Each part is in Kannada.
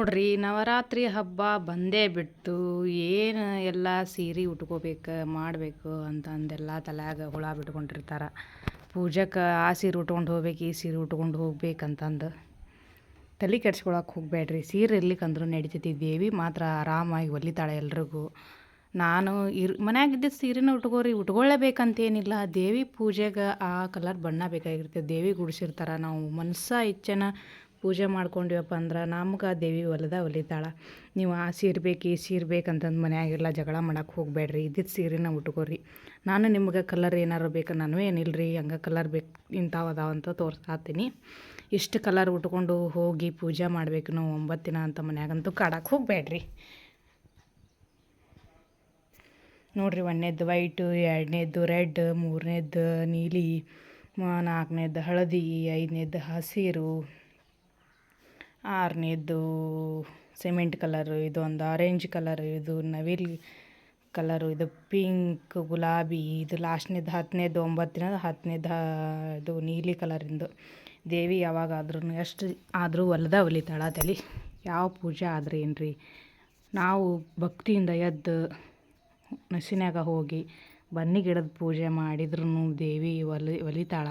ನೋಡ್ರಿ, ನವರಾತ್ರಿ ಹಬ್ಬ ಬಂದೇ ಬಿಟ್ಟು ಏನು ಎಲ್ಲ ಸೀರೆ ಉಟ್ಕೋಬೇಕು, ಮಾಡಬೇಕು ಅಂತ ಅಂದೆಲ್ಲ ತಲೆಯಾಗ ಹುಳ ಬಿಟ್ಕೊಂಡಿರ್ತಾರೆ. ಪೂಜೆಗೆ ಆ ಸೀರೆ ಉಟ್ಕೊಂಡು ಹೋಗ್ಬೇಕು, ಈ ಸೀರೆ ಉಟ್ಕೊಂಡು ಹೋಗ್ಬೇಕಂತಂದು ತಲೆ ಕೆಡ್ಸ್ಕೊಳಕ್ಕೆ ಹೋಗಬೇಡ್ರಿ ಸೀರೆ ಇರ್ಲಿಕ್ಕಂದ್ರೂ ನಡಿತೈತಿ. ದೇವಿ ಮಾತ್ರ ಆರಾಮಾಗಿ ಒಲಿತಾಳೆ ಎಲ್ರಿಗೂ. ನಾನು ಇರ್ ಮನೆಯಾಗಿದ್ದ ಸೀರೆನ ಉಟ್ಕೋರಿ ಉಟ್ಕೊಳ್ಳೇಬೇಕಂತೇನಿಲ್ಲ ದೇವಿ ಪೂಜೆಗೆ ಆ ಕಲರ್ ಬಣ್ಣ ಬೇಕಾಗಿರ್ತದೆ ದೇವಿ ಗುಡಿಸಿರ್ತಾರೆ. ನಾವು ಮನಸ್ಸ ಇಚ್ಛೆನ ಪೂಜೆ ಮಾಡ್ಕೊಂಡಿವಪ್ಪ ಅಂದ್ರೆ ನಮ್ಗೆ ದೇವಿ ಹೊಲದ ಹೊಲಿತಾಳೆ. ನೀವು ಆ ಸೀರೆ ಬೇಕು, ಈ ಸೀರೆ ಬೇಕಂತಂದು ಮನ್ಯಾಗೆಲ್ಲ ಜಗಳ ಮಾಡಕ್ಕೆ ಹೋಗಬೇಡ್ರಿ ಇದ್ದಿದ್ದು ಸೀರೆನ ಉಟ್ಕೋರಿ. ನಾನು ನಿಮ್ಗೆ ಕಲರ್ ಏನಾರು ಬೇಕು ನಾನು ಏನಿಲ್ಲ ರೀ ಹಂಗೆ ಕಲರ್ ಬೇಕು ಇಂಥವು ಅದಾವ ಅಂತ ತೋರಿಸ್ತೀನಿ. ಇಷ್ಟು ಕಲರ್ ಉಟ್ಕೊಂಡು ಹೋಗಿ ಪೂಜೆ ಮಾಡಬೇಕು ನಾವು ಒಂಬತ್ತು ದಿನ ಅಂತ ಮನ್ಯಾಗಂತೂ ಕಾಡಕ್ಕೆ ಹೋಗಬೇಡ್ರಿ ನೋಡಿರಿ ಒಂದನೇದ್ದು ವೈಟು ಎರಡನೇದ್ದು ರೆಡ್ ಮೂರನೇದ್ದು ನೀಲಿ ನಾಲ್ಕನೇದ್ದು ಹಳದಿ ಐದನೇದ್ದು ಹಸಿರು. ಆರನೇದ್ದು, ಸಿಮೆಂಟ್ ಕಲರು ಇದೊಂದು ಆರೆಂಜ್ ಕಲರು, ಇದು ನವಿಲ್ ಕಲರು, ಇದು ಪಿಂಕ್ ಗುಲಾಬಿ, ಇದು ಲಾಸ್ಟ್ನೇದು ಹತ್ತನೇದು ಒಂಬತ್ತು ದಿನದ ಹತ್ತನೇದು ಇದು ನೀಲಿ ಕಲರಿಂದು. ದೇವಿ ಯಾವಾಗಾದ್ರೂ ಎಷ್ಟು ಆದರೂ ಹೊಲದ ಹೊಲಿತಾಳ ತಲೆ ಯಾವ ಪೂಜೆ ಆದ್ರೆ ಏನು ರೀ ನಾವು ಭಕ್ತಿಯಿಂದ ಎದ್ದು ನಸಿನಾಗ ಹೋಗಿ ಬನ್ನಿ ಗಿಡದ ಪೂಜೆ ಮಾಡಿದ್ರೂ ದೇವಿ ಒಲಿ ಒಲಿತಾಳ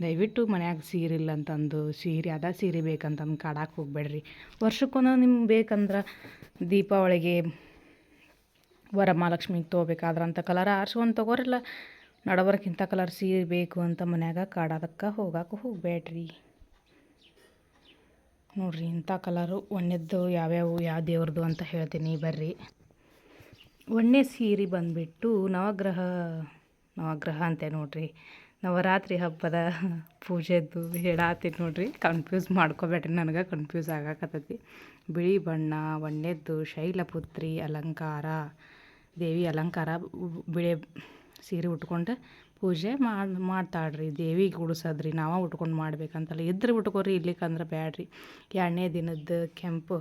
ದಯವಿಟ್ಟು ಮನ್ಯಾಗ ಸೀರೆ ಇಲ್ಲ ಅಂತಂದು, ಸೀರೆ ಅದ ಸೀರೆ ಬೇಕಂತಂದು ಕಾಡಕ್ಕೆ ಹೋಗ್ಬೇಡ್ರಿ. ವರ್ಷಕ್ಕೊಂದು ನಿಮ್ಗೆ ಬೇಕಂದ್ರೆ ದೀಪಾವಳಿಗೆ ವರಮಹಾಲಕ್ಷ್ಮಿಗೆ ಅಂಥ ಕಲರ್ ಆರಿಸ್ಕೊಂಡು ತೊಗೋರಿಲ್ಲ. ನಡವರ್ಕಿಂತ ಕಲರ್ ಸೀರೆ ಬೇಕು ಅಂತ ಮನ್ಯಾಗ ಕಾಡೋದಕ್ಕೆ ಹೋಗಕ್ಕೆ ಹೋಗ್ಬೇಡ್ರಿ. ನೋಡಿರಿ ಇಂಥ ಕಲರು ಒಣ್ಣೆದ್ದು ಯಾವ್ಯಾವು, ಯಾವ ದೇವ್ರದ್ದು ಅಂತ ಹೇಳ್ತೀನಿ ಬರ್ರಿ. ಒಣ್ಣೆ ಸೀರೆ ಬಂದುಬಿಟ್ಟು ನವಗ್ರಹ ನವಗ್ರಹ ಅಂತೆ ನೋಡಿರಿ. ನವರಾತ್ರಿ ಹಬ್ಬದ ಪೂಜೆದ್ದು ಹೇಳಾತೀನಿ ನೋಡ್ರಿ. ಕನ್ಫ್ಯೂಸ್ ಮಾಡ್ಕೋಬೇಡ್ರಿ ನನಗೆ ಕನ್ಫ್ಯೂಸ್ ಆಗಾಕತ್ತೈತಿ. ಬಿಳಿ ಬಣ್ಣ, ಒಣ್ಣೆದ್ದು, ಶೈಲಪುತ್ರಿ, ಅಲಂಕಾರ, ದೇವಿ ಅಲಂಕಾರ, ಬಿಳಿ ಸೀರೆ ಉಟ್ಕೊಂಡು ಪೂಜೆ ಮಾಡಿ, ಮಾಡ್ತಾಳ್ರಿ. ದೇವಿಗೆ ಉಡಿಸೋದ್ರಿ, ನಾವೇ ಉಟ್ಕೊಂಡು ಮಾಡ್ಬೇಕಂತಲ್ಲ. ಇದ್ರೆ ಉಟ್ಕೋರಿ ಇಲ್ಲಿಕಂದ್ರೆ ಬ್ಯಾಡ್ರಿ. ಎರಡನೇ ದಿನದ್ದು ಕೆಂಪು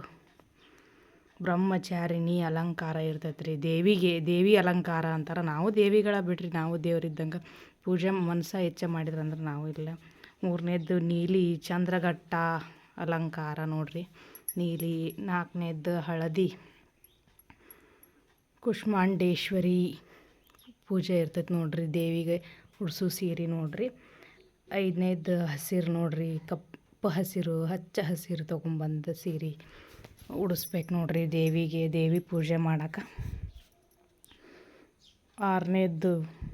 ಬ್ರಹ್ಮಚಾರಿಣಿ ಅಲಂಕಾರ ಇರ್ತೈತೆ ರೀ ದೇವಿಗೆ, ದೇವಿ ಅಲಂಕಾರ ಅಂತಾರೆ. ನಾವು ದೇವಿಗಳ ಬಿಡ್ರಿ, ನಾವು ದೇವರಿದ್ದಂಗೆ ಪೂಜೆ ಮನಸ ಹೆಚ್ಚ ಮಾಡಿದ್ರಂದ್ರೆ ನಾವು ಇಲ್ಲ. ಮೂರನೇದ್ದು ನೀಲಿ ಚಂದ್ರಘಟ್ಟ ಅಲಂಕಾರ ನೋಡ್ರಿ. ನೀಲಿ, ನಾಲ್ಕನೇದ್ದು ಹಳದಿ, ಕುಷ್ಮಾಂಡೇಶ್ವರಿ ಪೂಜೆ ಇರ್ತೈತೆ ನೋಡ್ರಿ ದೇವಿಗೆ ಉಡ್ಸು ಸೀರೆ ನೋಡ್ರಿ. ಐದನೇದ್ದು ಹಸಿರು ನೋಡ್ರಿ ಕಪ್ಪು ಹಸಿರು, ಹಚ್ಚ ಹಸಿರು ತೊಗೊಂಬಂದು ಸೀರೆ. ಉಡಿಸ್ಬೇಕು ನೋಡ್ರಿ ದೇವಿಗೆ, ದೇವಿ ಪೂಜೆ ಮಾಡಕ್ಕೆ. ಆರನೇದ್ದು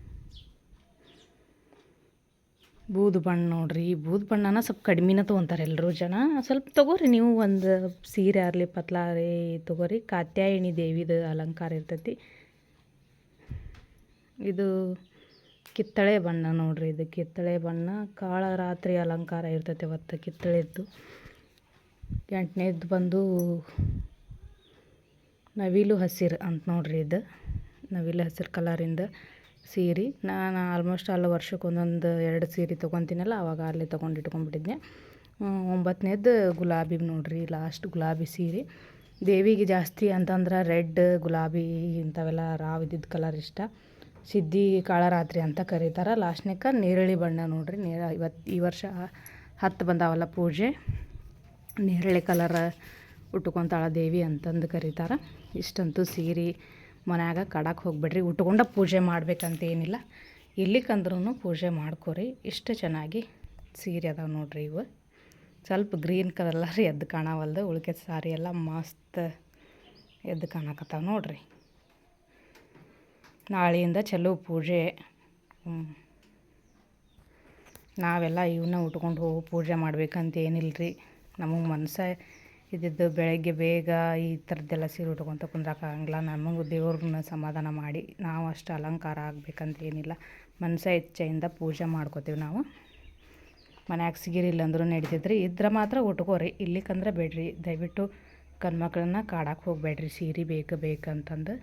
ಬೂದು ಬಣ್ಣ ನೋಡ್ರಿ. ಬೂದು ಬಣ್ಣನ ಸ್ವಲ್ಪ ಕಡಿಮೆನ ತೊಗೊತಾರೆ ಎಲ್ಲರೂ ಜನ. ಸ್ವಲ್ಪ ತೊಗೋರಿ ನೀವು ಒಂದು ಸೀರೆ ಆಗಲಿ, ಪತ್ಲಾರಿ ತೊಗೋರಿ. ಕಾತ್ಯಾಯಿನಿ ದೇವಿದು ಅಲಂಕಾರ ಇರ್ತೈತಿ. ಇದು ಕಿತ್ತಳೆ ಬಣ್ಣ ನೋಡ್ರಿ. ಇದು ಕಿತ್ತಳೆ ಬಣ್ಣ. ಕಾಳರಾತ್ರಿ ಅಲಂಕಾರ ಇರ್ತೈತೆ ಅವತ್ತು ಕಿತ್ತಳೆದ್ದು. ಎಂಟನೇದು ಬಂದು ನವಿಲು ಹಸಿರು ಅಂತ ನೋಡ್ರಿ ಇದು. ನವಿಲು ಹಸಿರು ಕಲರಿಂದ ಸೀರೆ. ನಾನು ಆಲ್ಮೋಸ್ಟ್ ಅಲ್ಲ ವರ್ಷಕ್ಕೆ ಒಂದೊಂದು ಎರಡು ಸೀರೆ ತೊಗೊತೀನಲ್ಲ ಆವಾಗ ಅಲ್ಲೇ ತೊಗೊಂಡು ಇಟ್ಕೊಂಡ್ಬಿಟ್ಟಿದ್ದೆ. ಒಂಬತ್ತನೇದು ಗುಲಾಬಿ ನೋಡ್ರಿ ಲಾಸ್ಟ್ ಗುಲಾಬಿ ಸೀರೆ. ದೇವಿಗೆ ಜಾಸ್ತಿ ಅಂತಂದ್ರೆ ರೆಡ್, ಗುಲಾಬಿ ಇಂಥವೆಲ್ಲ ರಾವ್ ಇದ್ದಿದ್ದು ಕಲರ್ ಇಷ್ಟ. ಸಿದ್ಧಿ ಕಾಳರಾತ್ರಿ ಅಂತ ಕರೀತಾರೆ. ಲಾಸ್ಟ್ನೇಕ ನೇರಳಿ ಬಣ್ಣ ನೋಡ್ರಿ. ನೇರ ಇವತ್ತು ಈ ವರ್ಷ ಹತ್ತು ಬಂದಾವಲ್ಲ ಪೂಜೆ. ನೇರಳೆ ಕಲರ ಉಟ್ಕೊಂತಾಳ ದೇವಿ ಅಂತಂದು ಕರೀತಾರೆ. ಇಷ್ಟಂತೂ ಸೀರೆ ಮನ್ಯಾಗ ಕಡಕ್ಕೆ ಹೋಗ್ಬೇಡ್ರಿ, ಉಟ್ಕೊಂಡ ಪೂಜೆ ಮಾಡ್ಬೇಕಂತ ಏನಿಲ್ಲ ಇಲ್ಲಿಕಂದ್ರೂ ಪೂಜೆ ಮಾಡ್ಕೊರಿ, ಇಷ್ಟು ಚೆನ್ನಾಗಿ ಸೀರೆ ಅದಾವೆ ನೋಡ್ರಿ ಇವು. ಸ್ವಲ್ಪ ಗ್ರೀನ್ ಕಲರ್ ಎದ್ದು ಕಾಣವಲ್ದು, ಉಳ್ಕೆ ಸಾರಿ ಎಲ್ಲ ಮಸ್ತ್ ಎದ್ದು ಕಾಣಕತ್ತಾವ ನೋಡ್ರಿ. ನಾಳೆಯಿಂದ ಚಲೋ ಪೂಜೆ ನಾವೆಲ್ಲ ಇವನ್ನ ಉಟ್ಕೊಂಡು ಹೋಗಿ ಪೂಜೆ ಮಾಡ್ಬೇಕಂತ ಏನಿಲ್ಲ ರೀ ನಮಗೆ ಮನಸ್ಸೇ ಇದ್ದಿದ್ದು ಬೆಳಗ್ಗೆ ಬೇಗ ಈ ಥರದ್ದೆಲ್ಲ ಸೀರೆ ಉಟ್ಕೊತ ಕುಂದ್ರಕ್ಕಾಗಂಗಿಲ್ಲ. ನಮಗೆ ದೇವ್ರನ್ನ ಸಮಾಧಾನ ಮಾಡಿ ನಾವು ಅಷ್ಟು ಅಲಂಕಾರ ಆಗಬೇಕಂತ ಏನಿಲ್ಲ. ಮನಸ್ಸೇ ಇಚ್ಛೆಯಿಂದ ಪೂಜೆ ಮಾಡ್ಕೋತೀವಿ ನಾವು. ಮನ್ಯಾಗ ಸಿಗಿರಿಲ್ಲ ಅಂದರೂ ನಡಿತೈತ್ರಿ. ಇದ್ರೆ ಮಾತ್ರ ಉಟ್ಕೋರಿ. ಇಲ್ಲಿಕಂದ್ರೆ ಬೇಡ್ರಿ. ದಯವಿಟ್ಟು ಗಂಡ್ಮಕ್ಳನ್ನ ಕಾಡಕ್ಕೆ ಹೋಗಬೇಡ್ರಿ. ಸೀರೆ ಬೇಕು ಬೇಕಂತಂದು